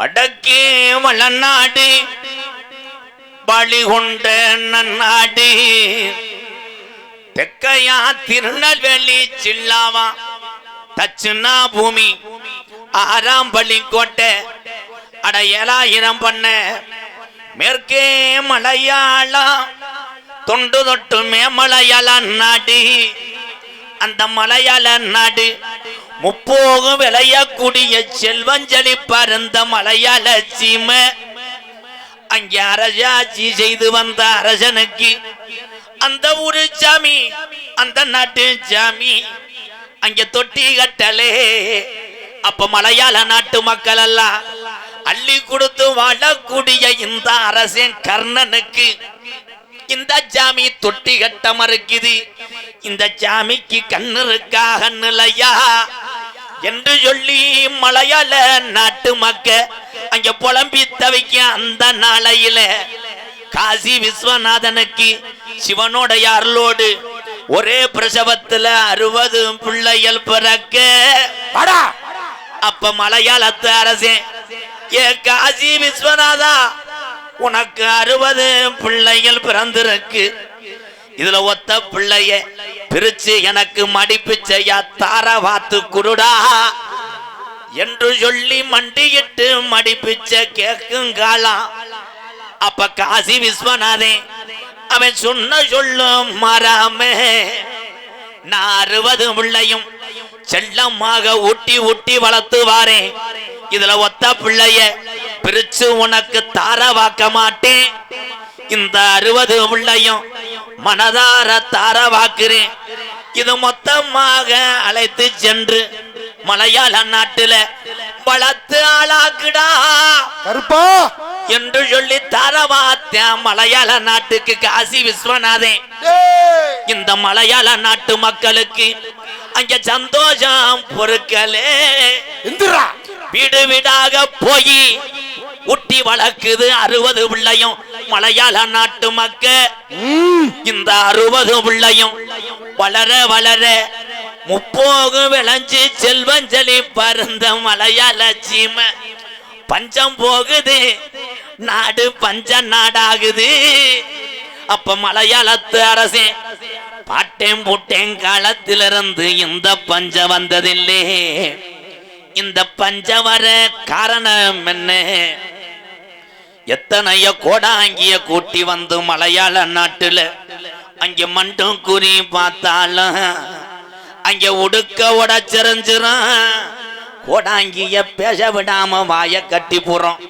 வடக்கே வளநாடு பலிகொண்ட நன்னாடு. தெக்கையா திருநெல்வேலி சில்லாவா தச்சுனா பூமி ஆறாம் பள்ளி கோட்டை அட ஏழாயிரம் பண்ண. மேற்கே மலையாளா தொண்டு தொட்டு மேமலையாள நாடு. அந்த மலையாள நாடு முப்போகும் விளையக்கூடிய செல்வஞ்சலி பருந்த மலையாள சீம. அங்கே அரசாட்சி செய்து வந்த அரசனுக்கு அந்த ஊரு சாமி அந்த நாட்டு சாமி அங்க தொட்டி கட்டலே. அப்ப மலையாள நாட்டு மக்கள் எல்லாம் அள்ளி கொடுத்து வாழக்கூடிய இந்த அரசன் கர்ணனுக்கு இந்த ஜாமி தொட்டி கட்ட மறுக்குது. இந்த ஜாமிக்கு கண்ணு இருக்கா கண்ணுலையா? என்று சொல்லி மலையாள நாட்டு மக்க அங்க புலம்பி தவிக்க அந்த நாளையில காசி விஸ்வநாதனுக்கு சிவனுடைய அருளோடு ஒரே பிரசவத்துல அறுபது பிள்ளைகள் பிறக்க. அப்ப மலையாளத்து அரசே ஏ காசி விஸ்வநாதா உனக்கு அறுபது பிள்ளைகள் பிறந்திருக்கு. இதுல ஒத்த பிள்ளைய பிரிச்சு எனக்கு மடிப்பிச்சையா தார வாத்து குருடா என்று சொல்லி மண்டியிட்டு மடிப்பிச்ச கேக்குங்காலாம் அப்ப காசி விஸ்வநாதே அவன் சொன்ன சொல்லும் மாறாமே. நான் அறுபது பிள்ளையும் செல்லமாக ஊட்டி ஊட்டி வளர்த்து வாரேன். இதுல ஒத்த பிள்ளைய பிரிச்சு உனக்கு தார வாக்க மாட்டேன் இந்த அறுபது பிள்ளையும் மனதார தார வாக்குறேன் இது மொத்தமாக அழைத்து சென்று மலையாள நாட்டுல வளர்த்து ஆளாக்குடா கருப்பா! என்று சொல்லி தரவாத்தியா மலையாள நாட்டுக்கு காசி விஸ்வநாதன் டேய் இந்த மலையாள நாட்டு மக்களுக்கு அங்க சந்தோஷம் பொறுக்கலே. எந்திரா வீடு வீடாக போய் ஊட்டி வளர்க்குது அறுபது பிள்ளையும். மலையாள நாட்டு மக்க. இந்த அறுபது பிள்ளையும் வளர வளர முப்போகு விளைஞ்சு செல்வஞ்சலி பருந்த மலையாள சீமை. பஞ்சம் போகுது. நாடு பஞ்ச நாடாகுது. அப்ப மலையாளத்து அரசே பாட்டேன் பூட்டேன் காலத்திலிருந்து இந்த பஞ்ச வந்ததில்லே. இந்த பஞ்ச வர காரணம் என்ன? எத்தனைய கோடாங்கிய கூட்டி வந்து மலையாள நாட்டுல அங்க மண்டும் குறி பார்த்தாலும் அங்க உடுக்க உடச்சிருஞ்சிரும் கோடாங்கிய பேச விடாம வாய கட்டி போறோம்.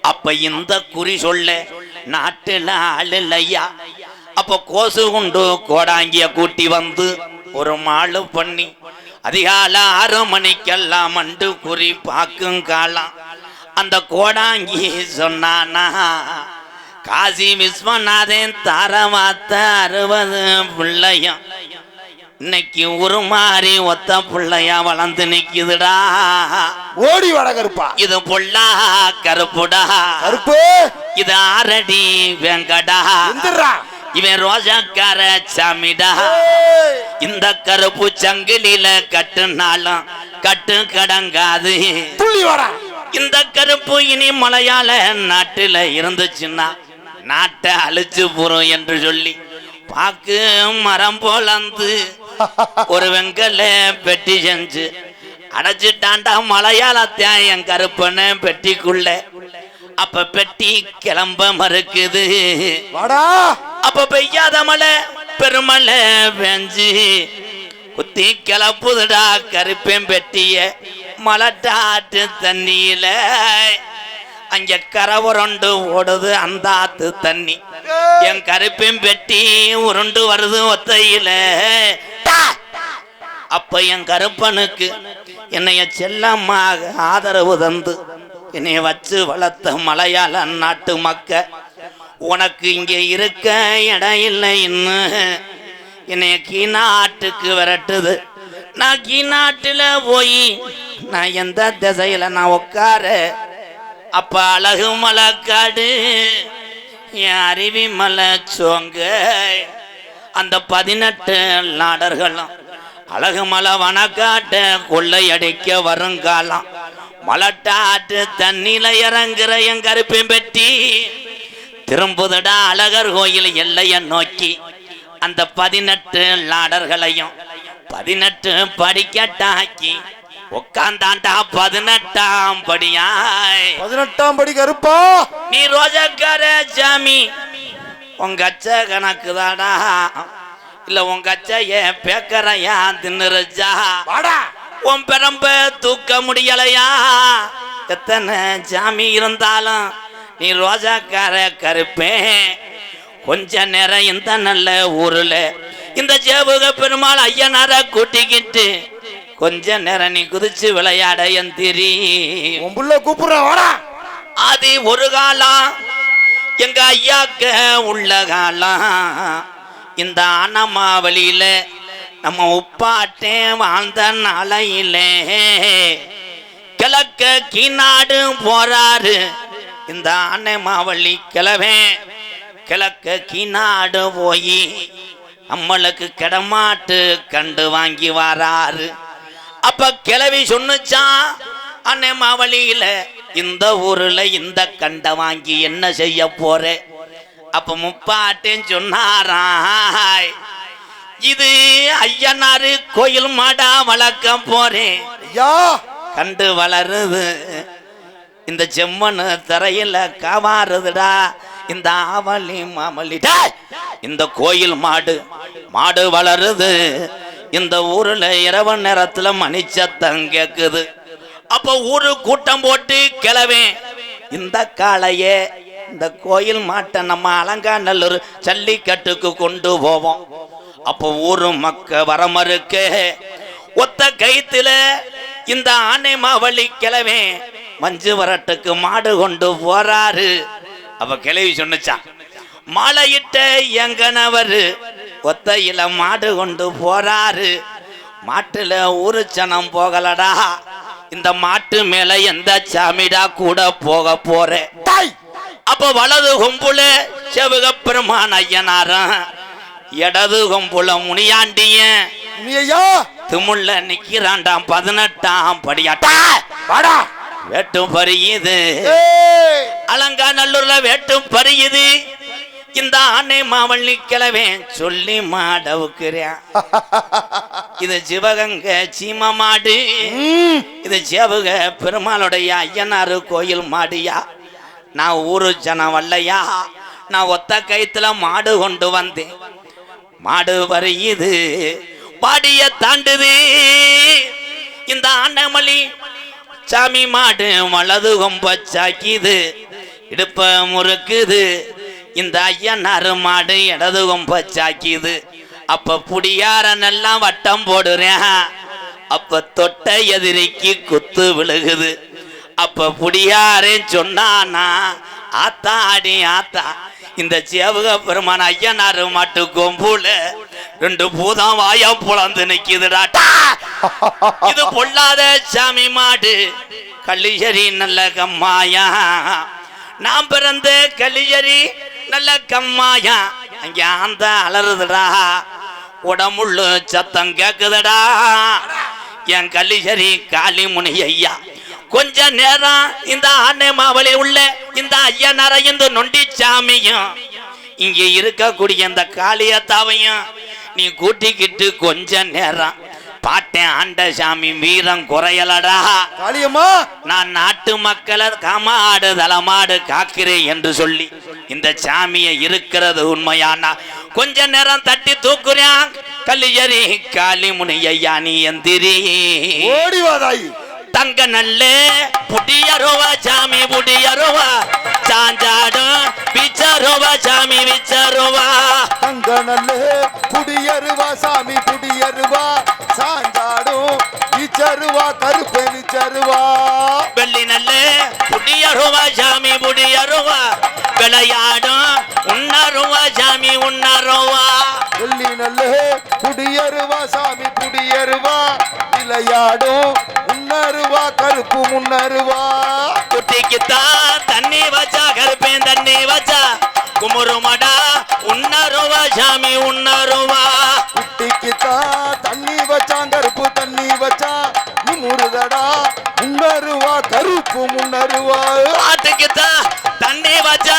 அப்ப இந்த குறி சொல்ல நாட்டுல ஆள் இல்லையா? அப்ப கோசு உண்டு கோடாங்கிய கூட்டி வந்து ஒரு மாளு பண்ணி அதிகால ஆறு மணிக்கெல்லாம் மண்டு குறி பார்க்கும் காலம். அந்த கோடாங்கி சொன்னானா காசி விஸ்வநாதன் தாரவாத்த அறுபது பிள்ளையும் இன்னைக்கு உருமாறி ஒத்த பிள்ளையா வளர்ந்து நிக்குதுடா. ஓடி வாடா கருப்பா. இது பொல்லா கருப்புடா. கருப்பு. இது ஆரடி வெங்கடா. இவன் ரோஜாக்கார சாமிடா. இந்த கருப்பு சங்கிலில கட்டுனாலும் கட்டு கடங்காது. இந்த கருப்பு இனி மலையாள நாட்டுல இருந்துச்சுன்னா நாட்டை அழிச்சு போறோம் என்று சொல்லி பாக்கு மரம் போலந்து ஒரு வெங்கல பெட்டி செஞ்சு அடைச்சிட்டாண்டா மலையாளத்தான் என் கருப்பனை பெட்டிக்குள்ள. அப்ப பெட்டி கிளம்ப மறுக்குது. வாடா. அப்ப பெய்யாத மழை பெருமழை பெஞ்சி குத்தி கிளப்புதுடா கருப்பேன் பெட்டிய மலட்டாட்டு தண்ணியில. அங்க கரை உருண்டு ஓடுது அந்த ஆத்து தண்ணி. என் கருப்பேன் பெட்டி உருண்டு வருது ஒத்தையில. அப்ப என் கருப்பனுக்கு என்னைய செல்லமாக ஆதரவு தந்து என்னைய வச்சு வளர்த்த மலையாள நாட்டு மக்க உனக்கு இங்கே இருக்க இடம் இல்லை இன்னும் என்னைய கீநாட்டுக்கு விரட்டுது. நான் கீநாட்டுல போய் நான் எந்த திசையில நான் உட்கார? அப்ப அழகு மலைக்காடு என் அருவி மலை சோங்க அந்த பதினெட்டு நாடர்களும் அழகு மலை வனக்காட்ட கொள்ளையடிக்க வருங்காலம். மலட்டாட்டு தண்ணில இறங்குற என் கருப்பை பெட்டி திரும்புதடா அழகர் கோயில் எல்லைய நோக்கி. அந்த பதினெட்டு லாடர்களையும் பதினெட்டு படிக்கட்டாக்கி உட்காந்தாண்டா பதினெட்டாம் படியாய். பதினெட்டாம் படி கருப்பா? நீ ரோஜக்கார சாமி உங்க அச்ச கணக்கு தாடா இல்ல உங்க அச்ச ஏன் பேக்கறையா தின்னுருச்சா உன் பெரம்ப தூக்க முடியலையா? எத்தனை சாமி இருந்தாலும் நீ ரோஜாக்கார கருப்பேன் கொஞ்ச நேரம் இந்த நல்ல ஊர்ல இந்த ஜேபுக பெருமாள் ஐயனார கூட்டிக்கிட்டு கொஞ்ச நேரம் நீ குதிச்சு விளையாட எந்திரி உன் புள்ள கூப்பிடுற அது ஒரு காலம் எங்க ஐயாக்க உள்ள காலம் இந்த அனமாவளியில நம்ம உப்பாட்டே வாழ்ந்த நாளையிலே. கிழக்க கீநாடு போறாரு. இந்த அன்னைமாவளி கிழவே கிழக்க கீநாடு போய் நம்மளுக்கு கிடமாட்டு கண்டு வாங்கி வராரு அப்ப கிளவி சொன்னுச்சான் அன்னை மாவழியில இந்த ஊர்ல இந்த கண்டை வாங்கி என்ன செய்ய போறே? அப்ப முப்பாட்டேன்னு சொன்னாராய் இது ஐயனாரு கோயில் மாடா வளர்க்க போறேன். ஐயா கண்டு வளருது. இந்த செம்மண் தரையில கவாறுதுடா இந்த ஆவலி மாமலி. இந்த கோயில் மாடு மாடு வளருது. இந்த ஊர்ல இரவு நேரத்துல மணிச்சத்தம் கேக்குது. அப்ப ஊரு கூட்டம் போட்டு கிளவே. இந்த காளையே இந்த கோயில் மாட்டை நம்ம அலங்காநல்லூர் ஜல்லிக்கட்டுக்கு கொண்டு போவோம். அப்போ ஊரு மக்க வரமறுக்க ஒத்த கைத்துல இந்த ஆனை மாவழி கிளவேன் மஞ்சு வரட்டுக்கு மாடு கொண்டு போறாரு. அப்ப கிளவி சொன்னுச்சான் மாலையிட்ட எங்கனவர் ஒத்தையில மாடு கொண்டு போறாரு. மாட்டுல ஒரு சனம் போகலடா. இந்த மாட்டு மேல எந்த சாமிடா கூட போக போறேன் அப்ப வலது கொம்புல செவக பெருமான் ஐயனாரன் இடது கொம்புல முனியாண்டியன் திமுள்ள நிக்கிறாண்டாம் பதினெட்டாம் படியாட்டா வாடா! வேட்டும் பரியுது ஏய். அலங்காநல்லூர்ல வேட்டும் பரியுது இந்த ஆனை மாவள்ளி கிழவே சொல்லி மாடவுக்குறேன். இது சிவகங்க சீம மாடு. இது சேவுக பெருமாளுடைய ஐயனாரு கோயில் மாடியா. நான் ஊரு ஜனம் வல்லையா நான் ஒத்த கைத்துல மாடு கொண்டு வந்தேன். மாடு வருயுது. பாடிய தாண்டுது. இந்த அன்னமலி சாமி மாடு வலது கொம்ப சாக்கிது இடுப்ப முறுக்குது. இந்த ஐயனாரு மாடு இடது கொம்ப சாக்கிது. அப்ப புடியாரனெல்லாம் வட்டம் போடுறேன். அப்ப தொட்ட எதிரிக்கு குத்து விழுகுது. அப்ப புடியாரே சொன்னானா? ஆத்தா அடி ஆத்தா. இந்த சேவக பெருமான் ஐயனார் மாட்டு கொம்புல ரெண்டு பூதம் வாயா புலந்து நிக்குதுடாட்டா இது பொல்லாத சாமி மாடு. கள்ளியரி நல்ல கம்மாயா. நான் பிறந்த கள்ளியரி நல்ல கம்மாயா. அங்க அந்த அலறுதுடா. உடம்புள்ள சத்தம் கேக்குதுடா. என் கள்ளிசரி காளிமுனி ஐயா கொஞ்ச நேரம் இந்த ஆனை மாவளி உள்ள இந்த ஐயனார இந்த நொண்டி சாமியும் இங்க இருக்கக்கூடிய இந்த காளியத்தாவையும் நீ கூட்டிக்கிட்டு கொஞ்ச நேரம் பாட்டேன் ஆண்ட சாமி வீரம் குறையலடா. காளியம்மா! நான் நாட்டு மக்களை காமாடு தலமாடு காக்கிறேன் என்று சொல்லி இந்த சாமியை இருக்கிறது உண்மையானா? கொஞ்ச நேரம் தட்டி தூக்குறான் கல்லியரி காளி முனி ஐயா நீ எந்திரி. ஓடி வா தாயி தங்க நல்ல புடியருவா சாமி புடியருவா சாஞ்சாடும் பிச்சருவா சாமி விச்சருவா தங்க நல்ல குடியருவா சாமி குடியருவா சாஞ்சாடும் இச்சருவா கருப்பு நிச்சருவா வெள்ளி நல்ல புடியருவா சாமி புடியருவா விளையாடும் உன்னருவா சாமி உன்னருவா. வெள்ளி நல்ல குடியருவா சாமி குடியருவா விளையாடும் முன்னருவா கருப்பு முன்னருவா. குட்டிக்குத்தான் தண்ணி வச்சா கருப்பேன் தண்ணி வச்சா. குமுருமடா உன்னருவா சாமி உன்னருவா. குட்டிக்குத்தான் தண்ணி வச்சான் கருப்பு தண்ணி வச்சா. நீ முருதடா முன்னருவா கருப்பு முன்னருவா. ஆட்டுக்குத்தான் தண்ணி வச்சா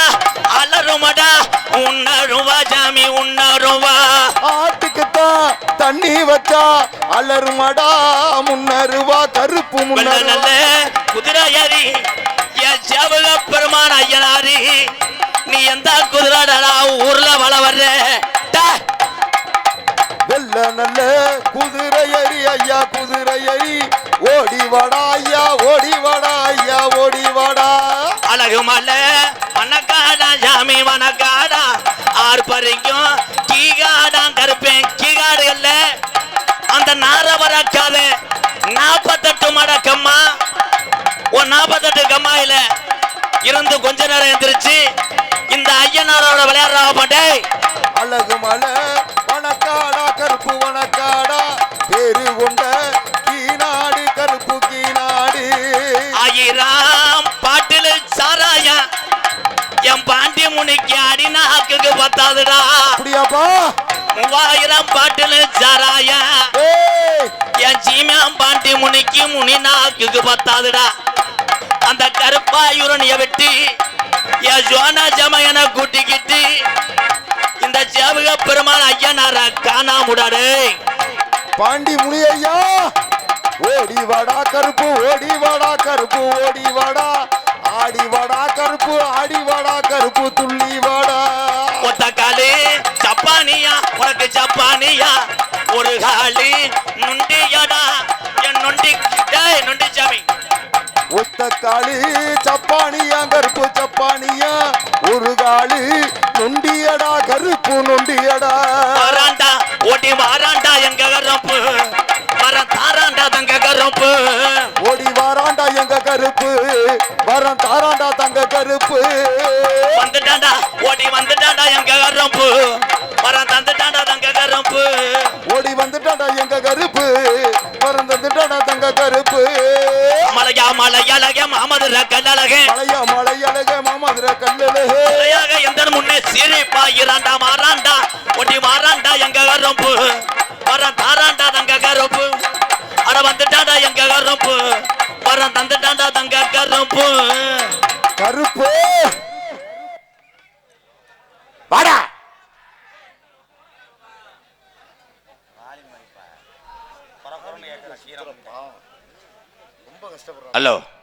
அலறுமடா உன்னருவா சாமி தண்ணி வச்சா அலறுமடா முன்னருவா கருப்பு வெள்ள முன்னருவா. நல்ல குதிரை ஏறி என் செவக பெருமான் ஐயனாரி. நீ எந்த குதிரைடா ஊர்ல வள வர்ற. வெள்ள நல்ல குதிரை எறி ஐயா குதிரை எறி ஓடி வாடா ஐயா ஓடி வாடா ஐயா ஓடி வாடா. அழகு மலை வனக்காடா சாமி வனக்காடா. ஆர்ப்பரிக்கும் கீகாடா நாற்பத்தெட்டு மடக்கம்மா ஒரு நாற்பத்தெட்டு கம்மாயில இருந்து கொஞ்ச நேரம் எந்திரிச்சு இந்த ஐயனாரோட விளையாடுறா பாட்டே. அழகு மலை வனக்காடா கருப்பு வனக்காடா. பேரு கொண்ட கீநாடு கருப்பு கீநாடு ஆயிரம் பாட்டில் சாராயா. என் பாண்டி முனிக்கு அடிநாக்குக்கு பத்தாதுடா. அப்படியாப்பா? மூவாயிரம் பாட்டில் சாராயா. என் சீமியாம் பாண்டி முனிக்கு முனி நாக்குக்கு பத்தாதுடா. அந்த கருப்பாயுரணிய வெட்டி என் ஜோனா ஜமயனை கூட்டிக்கிட்டு இந்த ஜாபக பெருமாள் ஐயனார காணாமுடாடே பாண்டி முனியையா ஓடி வாடா கருப்பு ஓடி வாடா கருப்பு ஓடி வாடா. ஆடி வாடா கருப்பு ஆடி வாடா கருப்பு துள்ளி வாடா. ஒத்த காலு சப்பானியா உனக்கு சப்பானியா ஒரு காலு டேய் நொண்டி சாமி ஒத்த காளி சப்பானியா கருப்பு சப்பானியா? ஒரு காளி நொண்டியடா கருப்பு நொண்டியடா. வாராண்டா ஓடி வாராண்டா எங்க கரப்பு? வர தாராண்டா தங்க கரப்பு. ஓடி வாராண்டா எங்க கருப்பு? வரம் தாராண்டா தங்க கருப்பு. வந்துட்டாண்டா ஓடி வந்துட்டாண்டா எங்க கரப்பு? வர தந்துட்டாண்டா தங்க கரப்பு. மலையழக மாமதுர கல்லழகே. மலையா மலையழக மாமதுர கல்லழகு. எந்த முன்னே சிரிப்பா இராண்டா மாறாண்டா ஒட்டி மாறாண்டா எங்க கரப்பு வர தாராண்டா தங்க கரப்பு அட வந்துட்டாண்டா எங்க கரப்பு வர தந்துட்டாண்டா தங்க கரப்பு கருப்பு. Hello.